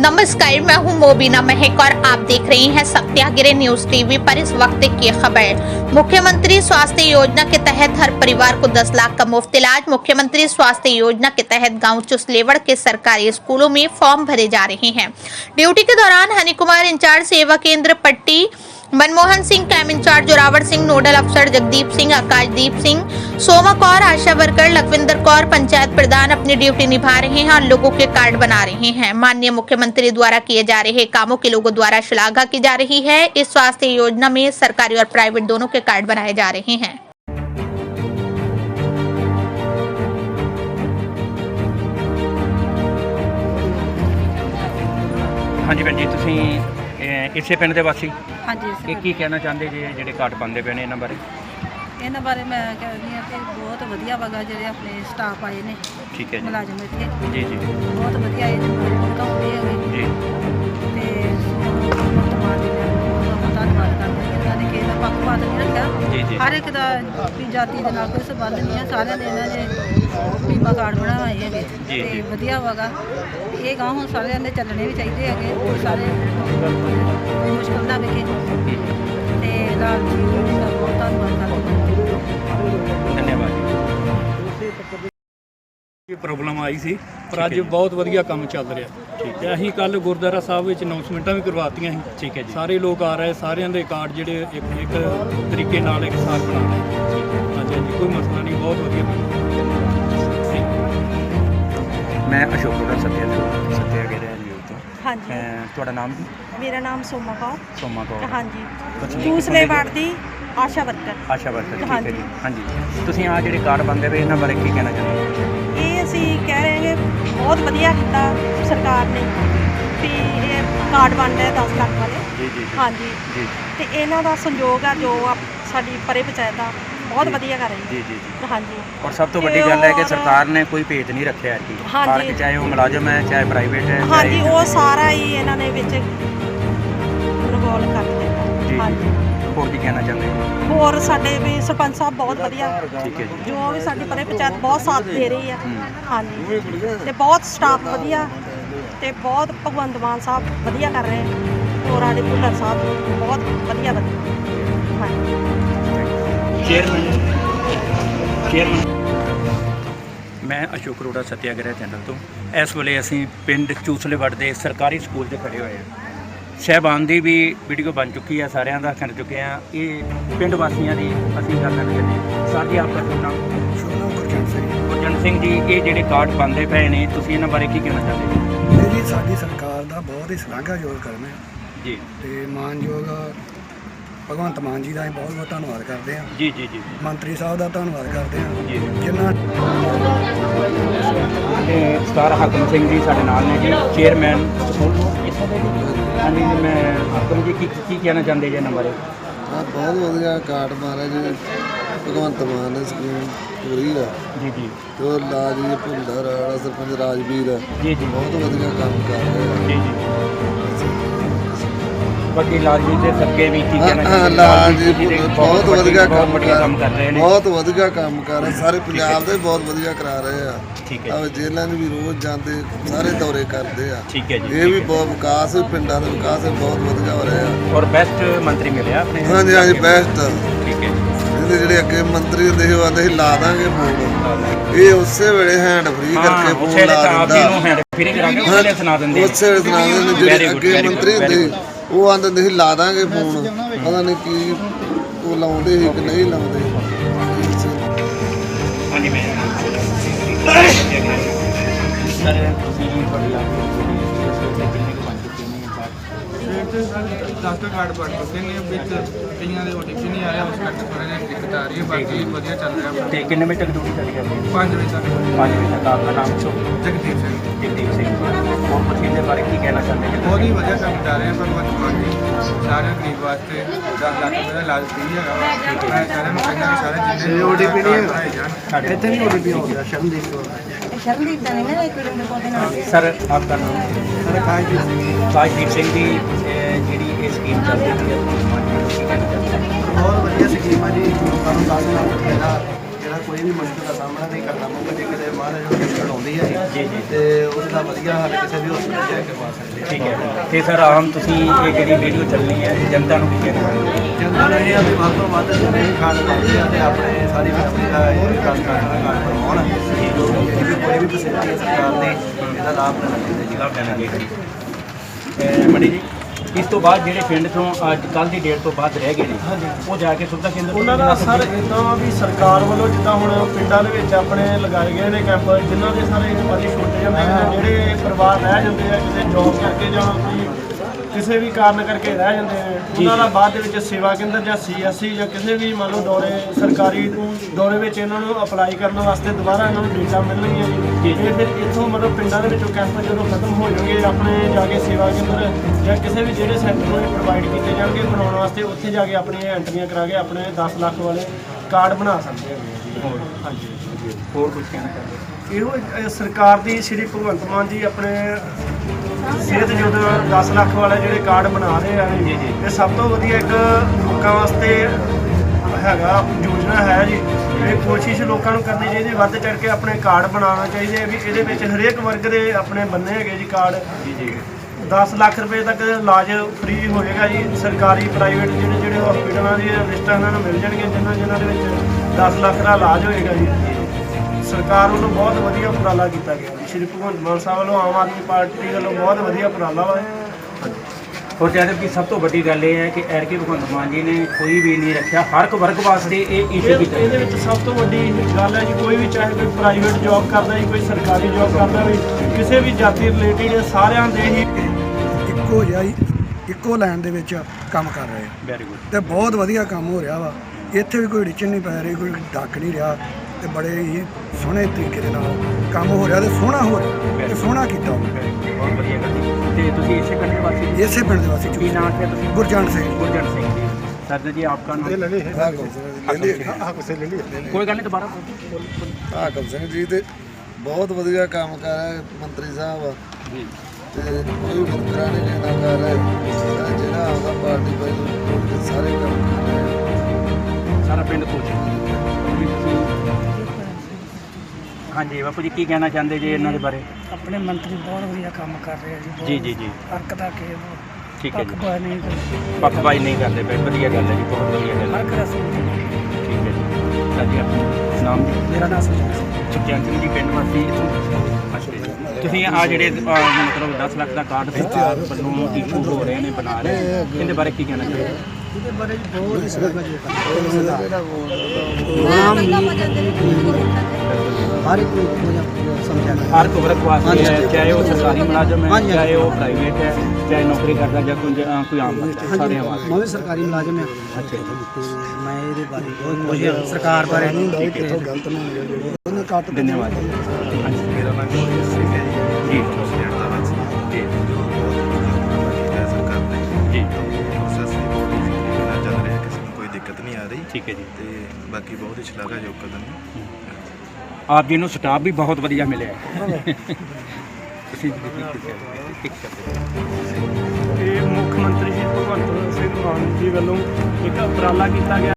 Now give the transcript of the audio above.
नमस्कार, मैं हूँ मोबिना महक और आप देख रहे हैं सत्याग्रह न्यूज़ टीवी पर इस वक्त की खबर। मुख्यमंत्री स्वास्थ्य योजना के तहत हर परिवार को 10 लाख का मुफ़्त इलाज, मुख्यमंत्री स्वास्थ्य योजना के तहत गाँव चुसलेवड़ के सरकारी स्कूलों में फॉर्म भरे जा रहे हैं। ड्यूटी के दौरान हनी कुमार, इंचार्ज सेवा केंद्र पट्टी, मनमोहन सिंह कैम कुमार जोरावर सिंह, नोडल अफसर जगदीप सिंह, आकाशदीप सिंह, सोमा कौर, आशा वर्कर, लखविंदर कौर, पंचायत प्रधान अपनी ड्यूटी निभा रहे हैं और लोगों के कार्ड बना रहे हैं। माननीय मुख्यमंत्री द्वारा किए जा रहे कामों के लोगों द्वारा शलाघा की जा रही है। इस स्वास्थ्य योजना में सरकारी और प्राइवेट दोनों के कार्ड बनाए जा रहे हैं। हाँ जी भैन जी तुम ਇਸੇ ਪਿੰਡ ਦੇ ਵਾਸੀ? ਹਾਂਜੀ ਕੀ ਕਹਿਣਾ ਚਾਹੁੰਦੇ ਜੀ ਜਿਹੜੇ ਕਾਰਡ ਬਣਦੇ ਪਏ ਨੇ ਇਹਨਾਂ ਬਾਰੇ? ਇਹਨਾਂ ਬਾਰੇ ਮੈਂ ਕਹਿੰਦੀ ਹਾਂ ਕਿ ਬਹੁਤ ਵਧੀਆ ਵਗਾ ਜਿਹੜੇ ਆਪਣੇ ਸਟਾਫ ਆਏ ਨੇ। ਠੀਕ ਹੈ ਜੀ। ਮੁਲਾਜ਼ਮ ਇੱਥੇ। ਜੀ ਜੀ। ਬਹੁਤ ਵਧੀਆ ਇਹ ਜੀ। ਤੇ ਦੇ ਬਹੁਤ ਧੰਨਵਾਦ ਕਰਦੇ ਹਾਂ ਇਹਨਾਂ ਨੇ ਕਿਸੇ ਦਾ ਪੱਖਪਾਤ ਨਹੀਂ ਜੀ, ਰੱਖਿਆ ਜੀ। ਹਰ ਇੱਕ ਦਾ ਜਾਤੀ ਦੇ ਨਾਲ ਕੋਈ ਸੰਬੰਧ ਨਹੀਂ ਹੈ। ਸਾਰਿਆਂ ਨੇ ਇਹਨਾਂ ਨੇ ਬੀਮਾ ਕਾਰਡ ਬਣਾਏ ਹੈਗੇ ਜੀ, ਜੀ। ਤੇ ਵਧੀਆ ਵਗਾ। ਇਹ ਗਾਂ ਹੁਣ ਸਾਰਿਆਂ ਦੇ ਚੱਲਣੇ ਵੀ ਚਾਹੀਦੇ ਹੈਗੇ। ਸਾਰੇ ਮੁਸ਼ਕਲ ਨਾ ਵੇਖੇ ਤੇ ਲਾਲ ਜੀ ਦਾ ਬਹੁਤ ਧੰਨਵਾਦ ਕਰਦੀ ਹਾਂ। ਧੰਨਵਾਦ ਜੀ। ਇਹ ਪ੍ਰੋਬਲਮ ਆਈ ਸੀ ਪਰ ਅੱਜ ਬਹੁਤ ਵਧੀਆ ਕੰਮ ਚੱਲ ਰਿਹਾ। ਤੇ ਅਸੀਂ ਕੱਲ ਗੁਰਦੁਆਰਾ ਸਾਹਿਬ ਵਿੱਚ ਅਨਾਉਂਸਮੈਂਟਾਂ ਵੀ ਕਰਵਾਤੀਆਂ ਸੀ। ਠੀਕ ਹੈ ਜੀ। ਸਾਰੇ ਲੋਕ ਆ ਰਹੇ ਸਾਰਿਆਂ ਦੇ ਕਾਰਡ ਜਿਹੜੇ ਇੱਕ ਇੱਕ ਤਰੀਕੇ ਨਾਲ ਇੱਕ ਸਾਰ ਬਣਾ ਰਹੇ ਹਾਂਜੀ ਹਾਂਜੀ ਕੋਈ ਮਸਲਾ ਨਹੀਂ ਬਹੁਤ ਵਧੀਆ। ਮੈਂ ਅਸ਼ੋਕ ਕੁਮਾਰ ਸਤਿਆ ਸਤਿਆ ਗਿਰੇ ਨਿਊਜ਼ ਤੋਂ। ਹਾਂਜੀ। ਅਹ, ਤੁਹਾਡਾ ਨਾਮ ਕੀ? ਮੇਰਾ ਨਾਮ ਸੋਮਾ ਕੌਰ। ਸੋਮਾ ਕੌਰ। ਹਾਂਜੀ। ਤੁਸੀਂ ਦੂਸਰੇ ਵਾਰਡ ਦੇ ਆਸ਼ਾ ਵਰਕਰ। ਆਸ਼ਾ ਵਰਕਰ ਠੀਕ ਹੈ। ਜੀ। ਹਾਂਜੀ। ਤੁਸੀਂ ਆ ਜਿਹੜੇ ਕਾਰਡ ਬਣਦੇ ਪਏ ਇਹਨਾਂ ਬਾਰੇ ਕੀ ਕਹਿਣਾ ਚਾਹੁੰਦੇ ਹੋ? ਇਹ ਅਸੀਂ ਕਹਿ ਰਹੇ ਹਾਂ ਕਿ ਬਹੁਤ ਵਧੀਆ ਕੀਤਾ ਸਰਕਾਰ ਨੇ। ਵੀ ਇਹ ਕਾਰਡ ਬਣ ਰਿਹਾ 10 ਲੱਖ ਵਾਲੇ। ਜੀ ਜੀ ਹਾਂਜੀ। ਜੀ। ਤੇ ਇਹਨਾਂ ਦਾ ਸੰਯੋਗ ਆ ਜੋ ਸਾਡੀ ਪਰੇ ਪੰਚਾਇਤ ਦਾ ਬਹੁਤ ਜੀ। ਵਧੀਆ ਕਰ ਰਹੀ ਜੀ ਜੀ ਜੀ। ਹਾਂਜੀ। ਔਰ ਸਭ ਤੋਂ ਵੱਡੀ ਗੱਲ ਹੈ ਕਿ ਸਰਕਾਰ ਨੇ ਕੋਈ ਭੇਦ ਨਹੀਂ ਰੱਖਿਆ ਹੈ ਹਾਂਜੀ। ਪਾਰਕ ਚਾਹੇ ਉਹ ਮੁਲਾਜ਼ਮ ਹੈ ਚਾਹੇ ਪ੍ਰਾਈਵੇਟ ਹੈ ਹਾਂਜੀ ਚਾਹੇ- ਉਹ ਸਾਰਾ ਹੀ ਇਹਨਾਂ ਨੇ ਵਿੱਚ ਰਗੋਲ ਕਰ ਜੀ, ਦਿੱਤਾ। ਜੀ। ਹਾਂਜੀ। ਹੋਰ ਕੀ ਕਹਿਣਾ ਚਾਹੁੰਦੇ ਹੋ? ਹੋਰ ਸਾਡੇ ਵੀ ਸਰਪੰਚ ਸਾਹਿਬ ਬਹੁਤ ਵਧੀਆ। ਠੀਕ ਹੈ ਜੀ। ਜੋ ਵੀ ਸਾਡੀ ਪਰੇ ਪੰਚਾਇਤ ਬਹੁਤ ਸਾਥ ਦੇ ਰਹੀ ਆ ਹੂੰ। ਹਾਂਜੀ। ਤੇ ਬਹੁਤ ਸਟਾਫ ਵਧੀਆ ਤੇ ਬਹੁਤ ਭਗਵੰਤ ਮਾਨ ਸਾਹਿਬ ਵਧੀਆ ਕਰ ਰਹੇ ਹੋਰ ਸਾਡੇ ਭੁੱਲਰ ਸਾਹਿਬ ਬਹੁਤ ਵਧੀਆ ਵਧੀਆ। ਹਾਂਜੀ। ਚੇਅਰਮੈਨ ਚੇਅਰਮੈਨ ਮੈਂ ਅਸ਼ੋਕ ਅਰੋੜਾ ਸਤਿਆਗ੍ਰਹਿ ਚੈਨਲ ਤੋਂ। ਇਸ ਵੇਲੇ ਅਸੀਂ ਪਿੰਡ ਚੂਸਲੇਵੜ ਦੇ ਸਰਕਾਰੀ ਸਕੂਲ 'ਚ ਖੜੇ ਹੋਏ ਹਾਂ। ਸਹਿਬਾਨ ਦੀ ਵੀ ਵੀਡੀਓ ਬਣ ਚੁੱਕੀ ਹੈ ਸਾਰਿਆਂ ਦਾ ਕਰ ਚੁੱਕੇ ਆ ਇਹ ਪਿੰਡ ਵਾਸੀਆਂ ਦੀ ਅਸੀਂ ਗੱਲ ਕਰਨ ਚੱਲੇ ਹਾਂ। ਜੀ ਆਪਦਾ ਕੀ ਨਾਮ? ਸੋਨਾ ਗੁਰਜਨ ਸਿੰਘ ਗੁਰਜਨ ਸਿੰਘ ਜੀ ਇਹ ਜਿਹੜੇ ਕਾਰਡ ਬਣਦੇ ਪਏ ਨੇ ਤੁਸੀਂ ਇਹਨਾਂ ਬਾਰੇ ਕੀ ਕਹਿਣਾ ਚਾਹੁੰਦੇ ਹੋ? ਜੀ ਸਾਡੀ ਸਰਕਾਰ ਦਾ ਬਹੁਤ ਹੀ ਸ਼ਲਾਘਾਯੋਗ ਕਰਨਾ ਹੈ। ਜੀ। ਤੇ ਮਾਨਯੋਗ ਭਗਵੰਤ ਮਾਨ ਜੀ ਦਾ ਅਸੀਂ ਬਹੁਤ ਬਹੁਤ ਧੰਨਵਾਦ ਕਰਦੇ ਹਾਂ। ਜੀ ਜੀ ਜੀ। ਮੰਤਰੀ ਸਾਹਿਬ ਦਾ ਧੰਨਵਾਦ ਕਰਦੇ ਹਾਂ। ਜੀ। ਜਿਨ੍ਹਾਂ ਤੇ ਸਟਾਰ ਹਾਕਮ ਸਿੰਘ ਜੀ ਸਾਡੇ ਨਾਲ ਨੇ ਜੀ ਚੇਅਰਮੈਨ ਹਾਂਜੀ ਮੈਂ ਹਾਕਮ ਜੀ ਕੀ ਕੀ ਕਹਿਣਾ ਚਾਹੁੰਦੇ ਜੀ ਇਹਨਾਂ ਬਾਰੇ? ਆ ਬਹੁਤ ਵਧੀਆ ਕਾਰਡ ਮਾਰਿਆ ਜੀ ਭਗਵੰਤ ਮਾਨ ਨੇ ਸਕੀਮ ਪੂਰੀ ਆ। ਜੀ ਜੀ। ਤੇ ਉਹ ਲਾਜ ਜੀ ਭੁੰਦਰ ਵਾਲਾ ਸਰਪੰਚ ਰਾਜਵੀਰ ਜੀ ਜੀ। ਬਹੁਤ ਵਧੀਆ ਕੰਮ ਕਰ ਰਹੇ ਜੀ ਜੀ। ਬਾਕੀ ਲਾਲ ਜੀ ਦੇ ਸੱਕੇ ਵੀ ਕੀ ਕਹਿਣਾ ਹਾਂ ਚਾਹੁੰਦੇ ਲਾਜ ਜੀ ਜੀ ਦੇ ਭੁੱਲਰ ਬਹੁਤ ਵੱਡੀ- ਵਧੀਆ ਕੰਮ ਕਰ ਰਹੇ ਨੇ। ਬਹੁਤ ਵਧੀਆ ਕੰਮ ਕਰ ਰਹੇ ਸਾਰੇ ਪੰਜਾਬ ਦੇ ਬਹੁਤ ਵਧੀਆ ਕਰਾ ਰਹੇ ਆ। ਠੀਕ ਹੈ ਜੇਲ੍ਹਾਂ ਨੂੰ ਵੀ ਰੋਜ਼ ਜਾਂਦੇ ਸਾਰੇ ਦੌਰੇ ਕਰਦੇ ਆ। ਠੀਕ ਹੈ ਜੀ ਇਹ ਵੀ ਬਹੁਤ ਵਿਕਾਸ ਪਿੰਡਾਂ ਦਾ ਵਿਕਾਸ ਬਹੁਤ ਵਧੀਆ ਹੋ ਰਿਹਾ ਔਰ ਬੈਸਟ ਮੰਤਰੀ ਮਿਲਿਆ ਆਪਣੇ ਹਾਂਜੀ ਹਾਂਜੀ ਬੈਸਟ ਠੀਕ ਹੈ ਇਹਦੇ ਜਿਹੜੇ ਅੱਗੇ ਮੰਤਰੀ ਹੁੰਦੇ ਸੀ ਉਹ ਆਂਦੇ ਸੀ ਲਾ ਦਾਂਗੇ ਫੋਨ ਇਹ ਉਸੇ ਵੇਲੇ ਹੈਂਡ ਫ੍ਰੀ ਕਰਕੇ ਫੋਨ ਲਾ ਤਾਂ ਆਪ ਜੀ ਦਿੰਦਾ ਨੂੰ ਹੈਂਡ ਫ੍ਰੀ ਕਰਾ ਕੇ ਉਸੇ ਨੇ ਸੁਣਾ ਦਿੰਦੇ ਉਸੇ ਵੇਲੇ ਸੁਣਾ ਦਿੰਦੇ Very ਜਿਹੜੇ ਅੱਗੇ ਮੰਤਰੀ ਹੁੰਦੇ ਉਹ ਆਂਦੇ ਹੁੰਦੇ ਸੀ ਲਾ ਦਾਂਗੇ ਫੋਨ ਪਤਾ ਨਹੀਂ ਕੀ ਉਹ ਲਾਉਂਦੇ ਸੀ ਕਿ ਨਹੀਂ ਲਾਉਂਦੇ। ਚੁੱਕੇ ਨੇ ਕਾਰਡ? ਬਣ ਚੁੱਕੇ ਨੇ ਵਿੱਚ ਕਈਆਂ ਦੇ ਓਟੀਪੀ ਨਹੀਂ ਆਇਆ ਉਸ ਕਰਕੇ ਥੋੜਾ ਜਿਹਾ ਦਿੱਕਤ ਆ ਰਹੀ ਹੈ ਬਾਕੀ ਵਧੀਆ ਚੱਲ ਰਿਹਾ ਤੇ ਕਿੰਨੇ ਵਜੇ ਤੱਕ ਡਿਊਟੀ ਚੱਲੀ ਜਾਂਦੀ ਹੈ 5 ਵਜੇ ਤੱਕ। 5 ਵਜੇ ਤੱਕ ਆਪका ਨਾਮ ਸ਼ੋ ਜਗਦੀਪ ਸਿੰਘ। ਬਾਰੇ ਕੀ ਕਹਿਣਾ ਚਾਹੁੰਦੇ ਜੀ ਬਹੁਤ ਹੀ ਵਧੀਆ ਕੰਮ ਕਰ ਰਹੇ ਆ ਭਗਵੰਤ ਮਾਨ ਜੀ। ਸਾਰੇ ਗਰੀਬ ਵਾਸਤੇ 10 ਲੱਖ ਰੁਪਏ ਦਾ ਇਲਾਜ ਫ੍ਰੀ ਹੈਗਾ। ਮੈਂ ਸਾਰਿਆਂ ਨੂੰ ਕਹਿੰਦਾ ਕਿ ਸਾਰੇ ਜਿੰਨੇ ਓਟੀਪੀ ਨਹੀਂ ਜਾਣ। ਇੱਥੇ ਵੀ ਓਡੀਪੀ ਹੋ ਗਿਆ ਸ਼ਰਮਦੀਪ ਕੌਰ। ਸ਼ਰਨਦੀਪ ਤਾਂ ਨਹੀਂ ਨਾ ਇੱਕ ਮਿੰਟ ਕੋਲ ਨਾਲ। ਸਰ ਆਪका ਨਾਮ? ਸਰ ਕਾਜਦੀਪ ਸਿੰਘ ਕਾਜਦੀਪ ਸਿੰਘ ਜੀ ਜਿਹੜੀ ਇਹ ਸਕੀਮ ਚੱਲ ਰਹੀ ਹੈ ਹੋ? ਬਹੁਤ ਵਧੀਆ ਸਕੀਮ ਆ ਜੀ। ਲੋਕਾਂ ਨੂੰ 10 ਕੋਈ ਵੀ ਮੁਸ਼ਕਲ ਦਾ ਸਾਹਮਣਾ ਨਹੀਂ ਕਰਨਾ ਪਊਗਾ ਜੇ ਕਿਤੇ ਮਾਂ ਬਾਅਦ ਜੋ ਮੁਸ਼ਕਲ ਆਉਂਦੀ ਹੈ ਜੀ ਜੀ ਤੇ ਵਧੀਆ ਹੱਲ ਕਿਸੇ ਵੀ ਹਸਪਤਾਲ ਜਾ ਕੇ ਕਰਵਾ ਸਕਦੇ ਠੀਕ ਹੈ। ਤੇ ਸਰ ਆਮ ਤੁਸੀਂ ਇਹ ਜਿਹੜੀ ਵੀਡੀਓ ਚੱਲਣੀ ਹੈ ਜਨਤਾ ਨੂੰ ਕੀ ਕਹਿਣਾ ਜਨਤਾ ਨੂੰ ਇਹ ਆ ਵੀ ਵੱਧ ਤੋਂ ਵੱਧ ਜਿਹੜੇ ਖਾਣ ਖਾਂਦੇ ਆ ਤੇ ਆਪਣੇ ਸਾਰੀ ਫੈਮਿਲੀ ਦਾ ਇਹ ਕੰਮ ਕਰਨ ਜਿਹੜੀ ਵੀ ਕੋਈ ਵੀ ਫੈਸਿਲਿਟੀ ਸਰਕਾਰ ਨੇ ਇਹਦਾ ਲਾਭ ਲੈਣਾ ਚਾਹੀਦਾ ਜੀ। ਲਾਭ ਲੈਣਾ ਚਾਹੀਦਾ ਮੜੀ ਜੀ। ਇਸ ਤੋਂ ਬਾਅਦ ਜਿਹੜੇ ਪਿੰਡ ਤੋਂ ਅੱਜ ਕੱਲ ਦੀ ਡੇਟ ਤੋਂ ਬਾਅਦ ਰਹਿ ਗਏ ਨੇ ਉਹ ਜਾ ਕੇ ਸੁਵਿਧਾ ਕੇਂਦਰ ਉਹਨਾਂ ਦਾ ਸਰ ਇਦਾਂ ਵਾ ਸਰਕਾਰ ਵੱਲੋਂ ਜਿੱਦਾਂ ਹੁਣ ਪਿੰਡਾਂ ਦੇ ਵਿੱਚ ਆਪਣੇ ਲਗਾਏ ਗਏ ਨੇ ਕੈਂਪ ਜਿਨ੍ਹਾਂ ਦੇ ਸਾਰੇ ਮਰੀ ਛੁੱਟ ਜਾਂਦੇ ਨੇ ਜਿਹੜੇ ਪਰਿਵਾਰ ਰਹਿ ਜਾਂਦੇ ਆ ਕਿਸੇ ਜੌਬ ਕਰਕੇ ਜਾਂ ਕੋਈ ਕਿਸੇ ਵੀ ਕਾਰਨ ਕਰਕੇ ਰਹਿ ਜਾਂਦੇ ਨੇ ਉਹਨਾਂ ਦਾ ਬਾਅਦ ਦੇ ਵਿੱਚ ਸੇਵਾ ਕੇਂਦਰ ਜਾਂ ਸੀਐਸਸੀ ਜਾਂ ਕਿਸੇ ਵੀ ਮੰਨ ਲਓ ਦੌਰੇ ਸਰਕਾਰੀ ਦੌਰੇ ਵਿੱਚ ਇਹਨਾਂ ਨੂੰ ਅਪਲਾਈ ਕਰਨ ਵਾਸਤੇ ਦੁਬਾਰਾ ਇਹਨਾਂ ਨੂੰ ਡੇਟਾ ਮਿਲਣਗੀਆਂ ਜੀ। ਇਹ ਫਿਰ ਇੱਥੋਂ ਮਤਲਬ ਪਿੰਡਾਂ ਦੇ ਵਿੱਚੋਂ ਕੈਂਪ ਜਦੋਂ ਖਤਮ ਹੋ ਜਾਣਗੇ ਆਪਣੇ ਜਾ ਕੇ ਸੇਵਾ ਕੇਂਦਰ ਜਾਂ ਕਿਸੇ ਵੀ ਜਿਹੜੇ ਸੈਂਟਰ ਨੂੰ ਪ੍ਰੋਵਾਈਡ ਕੀਤੇ ਜਾਣਗੇ ਬਣਾਉਣ ਵਾਸਤੇ ਉੱਥੇ ਜਾ ਕੇ ਆਪਣੀਆਂ ਐਂਟਰੀਆਂ ਕਰਾ ਕੇ ਆਪਣੇ 10 ਲੱਖ ਵਾਲੇ ਕਾਰਡ ਬਣਾ ਸਕਦੇ ਜੀ। ਹਾਂਜੀ। ਹੋਰ ਕੁਝ ਕਹਿਣਾ ਚਾਹੁੰਦੇ ਇਹੋ ਸਰਕਾਰ ਦੀ ਸ਼੍ਰੀ ਭਗਵੰਤ ਮਾਨ ਜੀ ਆਪਣੇ ਸਿਹਤ ਯੋਜਨਾ 10 ਲੱਖ ਵਾਲੇ ਜਿਹੜੇ ਕਾਰਡ ਬਣਾ ਰਹੇ ਆ ਜੀ ਇਹ ਸਭ ਤੋਂ ਵਧੀਆ ਇੱਕ ਲੋਕਾਂ ਵਾਸਤੇ ਹੈਗਾ ਯੋਜਨਾ ਹੈ ਜੀ। ਇਹ ਕੋਸ਼ਿਸ਼ ਲੋਕਾਂ ਨੂੰ ਕਰਨੀ ਚਾਹੀਦੀ ਵੱਧ ਚੜ ਕੇ ਆਪਣੇ ਕਾਰਡ ਬਣਾਉਣਾ ਚਾਹੀਦੇ ਵੀ ਇਹਦੇ ਵਿੱਚ ਹਰੇਕ ਵਰਗ ਦੇ ਆਪਣੇ ਬੰਨੇ ਹੈਗੇ ਜੀ ਕਾਰਡ। ਜੀ ਜੀ। 10 ਲੱਖ ਰੁਪਏ ਤੱਕ ਇਲਾਜ ਫ੍ਰੀ ਹੋਏਗਾ ਜੀ। ਸਰਕਾਰੀ ਪ੍ਰਾਈਵੇਟ ਜਿਹੜੇ ਜਿਹੜੇ ਹਸਪੀਟਲਾਂ ਦੀ ਲਿਸਟਾਂ ਇਹਨਾਂ ਨੂੰ ਮਿਲ ਜਾਣਗੀਆਂ ਜਿਨ੍ਹਾਂ ਜਿਨ੍ਹਾਂ ਦੇ ਵਿੱਚ 10 ਲੱਖ ਦਾ ਇਲਾਜ ਹੋਏਗਾ ਜੀ। ਸਰਕਾਰ ਵੱਲੋਂ ਬਹੁਤ ਵਧੀਆ ਉਪਰਾਲਾ ਕੀਤਾ ਗਿਆ ਜੀ। ਸ਼੍ਰੀ ਭਗਵੰਤ ਮਾਨ ਸਾਹਿਬ ਵੱਲੋਂ ਆਮ ਆਦਮੀ ਪਾਰਟੀ ਵੱਲੋਂ ਬਹੁਤ ਵਧੀਆ ਉਪਰਾਲਾ ਵਾ। ਹੋਰ ਜੈਸੇ ਕਿ ਸਭ ਤੋਂ ਵੱਡੀ ਗੱਲ ਇਹ ਹੈ ਕਿ ਐਰ ਕੇ ਭਗਵੰਤ ਮਾਨ ਜੀ ਨੇ ਕੋਈ ਵੀ ਨਹੀਂ ਰੱਖਿਆ ਹਰ ਇੱਕ ਵਰਗ ਵਾਸਤੇ ਇਹ ਇਸ਼ੂ ਕੀਤਾ। ਇਹਦੇ ਵਿੱਚ ਸਭ ਤੋਂ ਵੱਡੀ ਗੱਲ ਹੈ ਜੀ ਕੋਈ ਵੀ ਚਾਹੇ ਕੋਈ ਪ੍ਰਾਈਵੇਟ ਜੌਬ ਕਰਦਾ ਜੀ ਕੋਈ ਸਰਕਾਰੀ ਜੌਬ ਕਰਦਾ ਵੀ ਕਿਸੇ ਵੀ ਜਾਤੀ ਰਿਲੇਟਿਡ ਸਾਰਿਆਂ ਦੇ ਹੀ ਇੱਕੋ ਜਿਹਾ ਹੀ ਇੱਕੋ ਲਾਈਨ ਦੇ ਵਿੱਚ ਕੰਮ ਕਰ ਰਹੇ ਆ ਵੈਰੀ ਗੁੱਡ ਤੇ ਬਹੁਤ ਵਧੀਆ ਕੰਮ ਹੋ ਰਿਹਾ ਵਾ ਇੱਥੇ ਵੀ ਕੋਈ ਅੜਚਨ ਨਹੀਂ ਪੈ ਰਹੀ ਕੋਈ ਡੱਕ ਨਹੀਂ ਰਿਹਾ ਤੇ ਬੜੇ ਹੀ ਸੋਹਣੇ ਤਰੀਕੇ ਦੇ ਨਾਲ ਕੰਮ ਹੋ ਰਿਹਾ ਤੇ ਸੋਹਣਾ ਹੋ ਰਿਹਾ ਤੇ ਸੋਹਣਾ ਕੀਤਾ ਉਹਨੇ। ਬਹੁਤ ਵਧੀਆ ਗੱਲ ਤੇ ਤੁਸੀਂ ਇਸੇ ਪਿੰਡ ਦੇ ਵਾਸੀ? ਇਸੇ ਪਿੰਡ ਦੇ ਵਾਸੀ ਕੀ ਨਾਮ ਹੈ ਤੁਸੀਂ ਗੁਰਜੰਟ ਸਿੰਘ ਗੁਰਜੰਟ ਸਿੰਘ ਜੀ ਸਰ ਜੀ ਆਪਕਾ ਨਾਮ ਕੋਈ ਗੱਲ ਨਹੀਂ ਦੁਬਾਰਾ ਹਾਕਮ ਸਿੰਘ ਜੀ ਤੇ ਬਹੁਤ ਵਧੀਆ ਕੰਮ ਕਰ ਰਿਹਾ ਮੰਤਰੀ ਸਾਹਿਬ ਜੀ ਤੇ ਕੋਈ ਵਰਕਰਾਂ ਨਹੀਂ ਲੈਣਾ ਕਰ ਰਿਹਾ ਜਿਹੜਾ ਆਉਂਦਾ ਪਾਰਟੀ ਪਹਿਲਾਂ ਸਾਰੇ ਕੰਮ ਕਰ ਰਿਹਾ ਸਾਰਾ ਪਿੰਡ ਤੁਸੀਂ- ਹਾਂਜੀ ਬਾਪੂ ਜੀ ਕੀ ਕਹਿਣਾ ਚਾਹੁੰਦੇ ਜੀ ਇਹਨਾਂ ਦੇ ਬਾਰੇ? ਆਪਣੇ ਮੰਤਰੀ ਬਹੁਤ ਵਧੀਆ ਕੰਮ ਕਰ ਰਹੇ ਆ ਜੀ ਜੀ ਜੀ ਦਾ ਕੇ ਠੀਕ ਹੈ ਜੀ। ਪੱਖ ਨਹੀਂ ਕਰਦੇ। ਪੱਖਪਾਈ ਨਹੀਂ ਕਰਦੇ ਪਏ ਵਧੀਆ ਗੱਲ ਹੈ ਜੀ ਬਹੁਤ ਵਧੀਆ ਗੱਲ ਹੈ। ਸੋਚ ਠੀਕ ਹੈ ਜੀ। ਜੀ ਆਪਣਾ ਨਾਮ ਜੀ? ਮੇਰਾ ਨਾਮ ਸੁਜਨ ਸਿੰਘ। ਜੀ ਪਿੰਡ ਵਾਸੀ ਇੱਥੋਂ ਅੱਛਾ ਜੀ। ਤੁਸੀਂ ਆ ਜਿਹੜੇ ਅਹ, ਮਤਲਬ 10 ਲੱਖ ਦਾ ਕਾਰਡ ਸਰਕਾਰ ਵੱਲੋਂ ਇਸ਼ੂ ਹੋ ਰਹੇ ਨੇ ਬਣਾ ਰਹੇ ਨੇ, ਇਹਦੇ ਬਾਰੇ ਕੀ ਕਹਿਣਾ ਚਾਹੁੰਦੇ ਨਾਮ ਪਹਿਲਾਂ ਵਜਨ ਦੇ ਹਰ ਇੱਕ ਨੂੰ ਸਮਝਾਣਾ ਹਰ ਇੱਕ ਵਰਗ ਵਾਸਤੇ ਹੈ ਚਾਹੇ ਉਹ ਸਰਕਾਰੀ ਮੁਲਾਜ਼ਮ ਹੈ ਚਾਹੇ ਉਹ ਪ੍ਰਾਈਵੇਟ ਹੈ ਚਾਹੇ ਨੌਕਰੀ ਕਰਦਾ ਜਾਂ ਕੋਈ ਅਹ, ਕੋਈ ਆਮ ਬੰਦਾ ਹੈ, ਸਾਰਿਆਂ ਵਾਸਤੇ। ਮੈਂ ਵੀ ਸਰਕਾਰੀ ਮੁਲਾਜ਼ਮ ਹਾਂ। ਅੱਛਾ ਜੀ ਮੈਂ ਇਹਦੇ ਬਾਰੇ ਬਹੁਤ ਕੁਝ ਸਰਕਾਰ ਬਾਰੇ ਠੀਕ ਹੈ ਗਲਤ ਨਾ ਹੋ। ਜਾਵੇ ਉਹਨੇ ਕੱਟ ਧੰਨਵਾਦ। ਹਾਂਜੀ। ਮੇਰਾ ਨਾਮ ਗੁਰਜੀਤ ਸਿੰਘ ਹੈ ਜੀ ਜੀ ਦਾ ਵਿੱਚ ਜੀ ਜੋ ਜੀ ਪ੍ਰੋਸੈਸ ਚੱਲ ਰਿਹਾ ਕਿਸੇ ਨੂੰ ਕੋਈ ਦਿੱਕਤ ਨਹੀਂ ਆ ਰਹੀ ਠੀਕ ਹੈ ਜੀ ਤੇ ਬਾਕੀ ਬਹੁਤ ਹੀ ਸ਼ਲਾਘਾਯੋਗ ਕਦਮ ਹੈ ਆਪ ਜੀ ਨੂੰ ਸਟਾਫ ਵੀ ਬਹੁਤ ਵਧੀਆ ਮਿਲਿਆ ਹੈ ਤੁਸੀਂ ਇੱਕ ਸ਼ਬਦ ਇਹ ਮੁੱਖ ਮੰਤਰੀ ਜੀ ਭਗਵੰਤ ਸਿੰਘ ਮਾਨ ਜੀ ਵੱਲੋਂ ਇੱਕ ਉਪਰਾਲਾ ਕੀਤਾ ਗਿਆ